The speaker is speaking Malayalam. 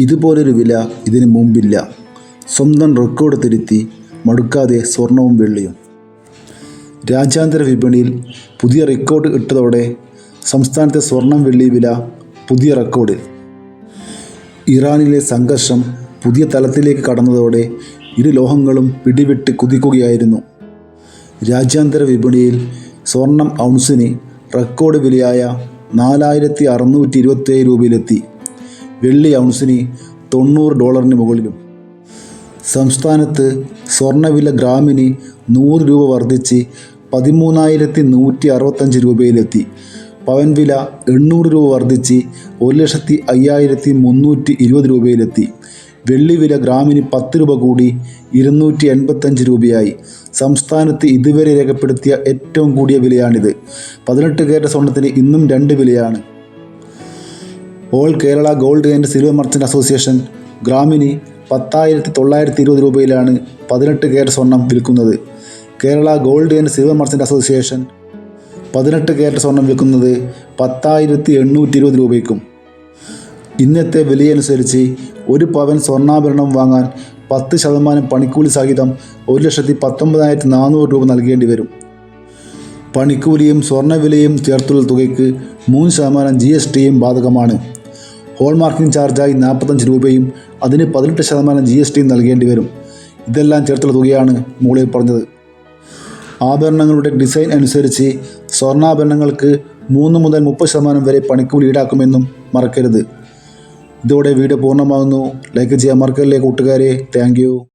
ഇതുപോലൊരു വില ഇതിനു മുമ്പില്ല. സ്വന്തം റെക്കോർഡ് തിരുത്തി മടുക്കാതെ സ്വർണവും വെള്ളിയും. രാജ്യാന്തര വിപണിയിൽ പുതിയ റെക്കോർഡ് ഇട്ടതോടെ സംസ്ഥാനത്തെ സ്വർണം വെള്ളി വില പുതിയ റെക്കോർഡിൽ ഇറാനിലെ സംഘർഷം പുതിയ തലത്തിലേക്ക് കടന്നതോടെ ഇരു ലോഹങ്ങളും പിടിവിട്ട് കുതിക്കുകയായിരുന്നു. രാജ്യാന്തര വിപണിയിൽ സ്വർണം ഔൺസിന് റെക്കോർഡ് വിലയായ നാലായിരത്തി അറുന്നൂറ്റി ഇരുപത്തേഴ് രൂപയിലെത്തി. വെള്ളി ഔൺസിന് തൊണ്ണൂറ് ഡോളറിന് മുകളിലും. സംസ്ഥാനത്ത് സ്വർണവില ഗ്രാമിന് നൂറ് രൂപ വർദ്ധിച്ച് പതിമൂന്നായിരത്തി നൂറ്റി അറുപത്തഞ്ച് രൂപയിലെത്തി. പവൻ വില എണ്ണൂറ് രൂപ വർദ്ധിച്ച് ഒരു ലക്ഷത്തി അയ്യായിരത്തി മുന്നൂറ്റി ഇരുപത് രൂപയിലെത്തി. വെള്ളി വില ഗ്രാമിന് പത്ത് രൂപ കൂടി ഇരുന്നൂറ്റി എൺപത്തഞ്ച് രൂപയായി. സംസ്ഥാനത്ത് ഇതുവരെ രേഖപ്പെടുത്തിയ ഏറ്റവും കൂടിയ വിലയാണിത്. പതിനെട്ട് കാരറ്റ് സ്വർണത്തിന് ഇന്നും രണ്ട് വിലയാണ്. All Kerala gold and silver merchant association ഗ്രാമിന് പത്തായിരത്തി തൊള്ളായിരത്തി ഇരുപത് രൂപയിലാണ് പതിനെട്ട് കാരറ്റ് സ്വർണം വിൽക്കുന്നത്. Kerala gold and silver merchant association പതിനെട്ട് കാരറ്റ് സ്വർണം വിൽക്കുന്നത് പത്തായിരത്തി എണ്ണൂറ്റി ഇരുപത് രൂപയ്ക്കും. ഇന്നത്തെ വിലയനുസരിച്ച് ഒരു പവൻ സ്വർണാഭരണം വാങ്ങാൻ പത്ത് ശതമാനം പണിക്കൂലി സഹിതം ഒരു ലക്ഷത്തി പത്തൊമ്പതിനായിരത്തി നാനൂറ് രൂപ നൽകേണ്ടി വരും. പണിക്കൂലിയും സ്വർണവിലയും ചേർത്തുള്ള തുകയ്ക്ക് മൂന്ന് ശതമാനം ജി എസ് ടിയും ബാധകമാണ്. ഹോൾമാർക്കിംഗ് ചാർജായി നാൽപ്പത്തഞ്ച് രൂപയും അതിന് പതിനെട്ട് ശതമാനം ജി എസ് ടിയും നൽകേണ്ടി വരും. ഇതെല്ലാം ചേർത്തുള്ള തുകയാണ് മുകളിൽ പറഞ്ഞത്. ആഭരണങ്ങളുടെ ഡിസൈൻ അനുസരിച്ച് സ്വർണാഭരണങ്ങൾക്ക് മൂന്ന് മുതൽ മുപ്പത് ശതമാനം വരെ പണിക്കൂലി ഈടാക്കുമെന്നും മറക്കരുത്. ഇതോടെ വീഡിയോ പൂർണമാകുന്നു. ലൈക്ക് ചെയ്യാൻ മറക്കല്ലേ കൂട്ടുകാരെ. താങ്ക്